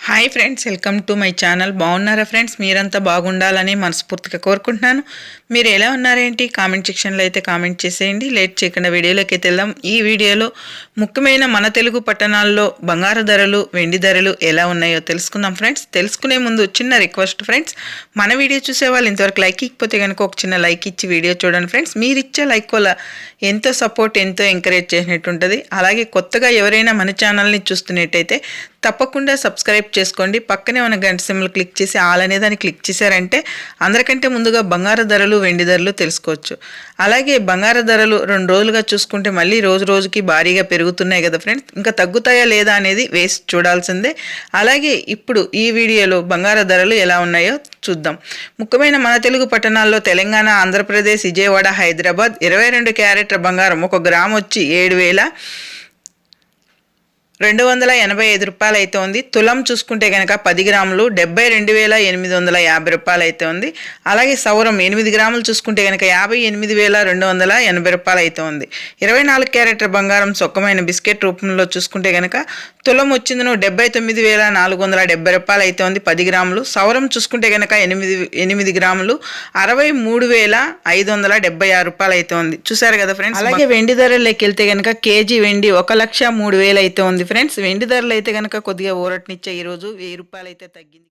Hi friends welcome to my channel బాగున్నారా friends మీరంతా బాగుండాలని మనస్ఫూర్తిగా కోరుకుంటున్నాను. మీరు ఎలా ఉన్నారేంటి? కామెంట్ సెక్షన్లో అయితే కామెంట్ చేసేయండి. లేట్ చేయకుండా వీడియోలోకి అయితే వెళ్దాం. ఈ వీడియోలో ముఖ్యమైన మన తెలుగు పట్టణాల్లో బంగారు ధరలు వెండి ధరలు ఎలా ఉన్నాయో తెలుసుకుందాం ఫ్రెండ్స్ తెలుసుకునే ముందు చిన్న రిక్వెస్ట్ ఫ్రెండ్స్ మన వీడియో చూసే వాళ్ళు ఇంతవరకు లైక్ ఇకపోతే కనుక ఒక చిన్న లైక్ ఇచ్చి వీడియో చూడండి ఫ్రెండ్స్ మీరు ఇచ్చే లైక్ వల్ల ఎంతో సపోర్ట్ ఎంతో ఎంకరేజ్ చేసినట్టు ఉంటుంది అలాగే కొత్తగా ఎవరైనా మన ఛానల్ని చూస్తున్నట్టయితే తప్పకుండా సబ్స్క్రైబ్ చేసుకోండి. పక్కనే ఉన్న గంట సిమ్లు క్లిక్ చేసి ఆల్ అనే దాన్ని క్లిక్ చేశారంటే అందరికంటే ముందుగా బంగారు ధరలు వెండి ధరలు తెలుసుకోవచ్చు. అలాగే బంగారు ధరలు రెండు రోజులుగా చూసుకుంటే మళ్ళీ రోజు రోజుకి భారీగా పెరుగుతున్నాయి కదా ఫ్రెండ్స్. ఇంకా తగ్గుతాయా లేదా అనేది వేసి చూడాల్సిందే. అలాగే ఇప్పుడు ఈ వీడియోలో బంగారు ధరలు ఎలా ఉన్నాయో చూద్దాం. ముఖ్యమైన మన తెలుగు పట్టణాల్లో తెలంగాణ ఆంధ్రప్రదేశ్ విజయవాడ హైదరాబాద్ ఇరవై రెండు క్యారెట్ల బంగారం ఒక గ్రామ్ వచ్చి ఏడు వేల రెండు వందల ఎనభై ఐదు రూపాయలు అయితే ఉంది తులం చూసుకుంటే కనుక పది గ్రాములు డెబ్బై రెండు వేల ఎనిమిది వందల యాభై రూపాయలు అయితే ఉంది అలాగే సౌరం ఎనిమిది గ్రాములు చూసుకుంటే కనుక యాభై ఎనిమిది వేల రెండు వందల ఎనభై రూపాయలు అయితే ఉంది ఇరవై నాలుగు క్యారెట్ల బంగారం సొక్కమైన బిస్కెట్ రూపంలో చూసుకుంటే కనుక తులం వచ్చిందను డెబ్బై తొమ్మిది వేల నాలుగు వందల డెబ్బై రూపాయలు అయితే ఉంది పది గ్రాములు. సౌరం చూసుకుంటే కనుక ఎనిమిది ఎనిమిది గ్రాములు అరవై మూడు వేల ఐదు వందల డెబ్బై ఆరు రూపాయలు అయితే ఉంది చూసారు కదా ఫ్రెండ్స్? అలాగే వెండి ధరలోకి వెళ్తే కనుక కేజీ వెండి ఒక లక్ష మూడు వేలు అయితే ఉంది ఫ్రెండ్స్ వెండి ధరలు అయితే కనుక కొద్దిగా ఊరటనిచ్చే ఈరోజు వెయ్యి రూపాయలు అయితే తగ్గింది.